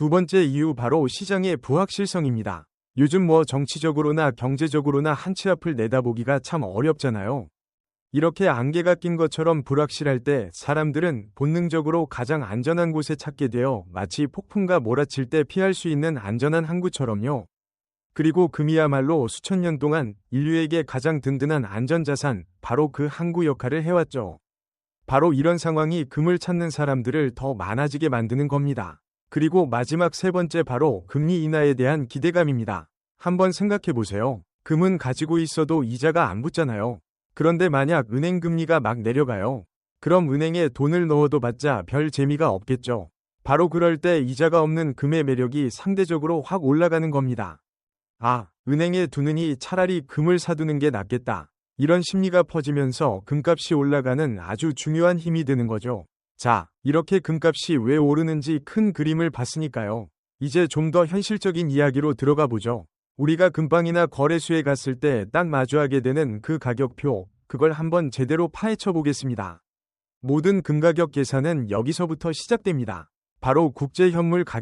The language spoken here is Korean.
두 번째 이유 바로 시장의 부확실성입니다. 요즘 뭐 정치적으로나 경제적으로나 한치 앞을 내다보기가 참 어렵잖아요. 이렇게 안개가 낀 것처럼 불확실할 때 사람들은 본능적으로 가장 안전한 곳에 찾게 되어 마치 폭풍과 몰아칠 때 피할 수 있는 안전한 항구처럼요. 그리고 금이야말로 수천 년 동안 인류에게 가장 든든한 안전자산, 바로 그 항구 역할을 해왔죠. 바로 이런 상황이 금을 찾는 사람들을 더 많아지게 만드는 겁니다. 그리고 마지막 세 번째 바로 금리 인하에 대한 기대감입니다. 한번 생각해 보세요. 금은 가지고 있어도 이자가 안 붙잖아요. 그런데 만약 은행 금리가 막 내려가요. 그럼 은행에 돈을 넣어도 받자 별 재미가 없겠죠. 바로 그럴 때 이자가 없는 금의 매력이 상대적으로 확 올라가는 겁니다. 아, 은행에 두느니 차라리 금을 사두는 게 낫겠다. 이런 심리가 퍼지면서 금값이 올라가는 아주 중요한 힘이 되는 거죠. 자, 이렇게 금값이 왜 오르는지 큰 그림을 봤으니까요. 이제 좀 더 현실적인 이야기로 들어가 보죠. 우리가 금방이나 거래소에 갔을 때 딱 마주하게 되는 그 가격표, 그걸 한번 제대로 파헤쳐 보겠습니다. 모든 금가격 계산은 여기서부터 시작됩니다. 바로 국제현물 가격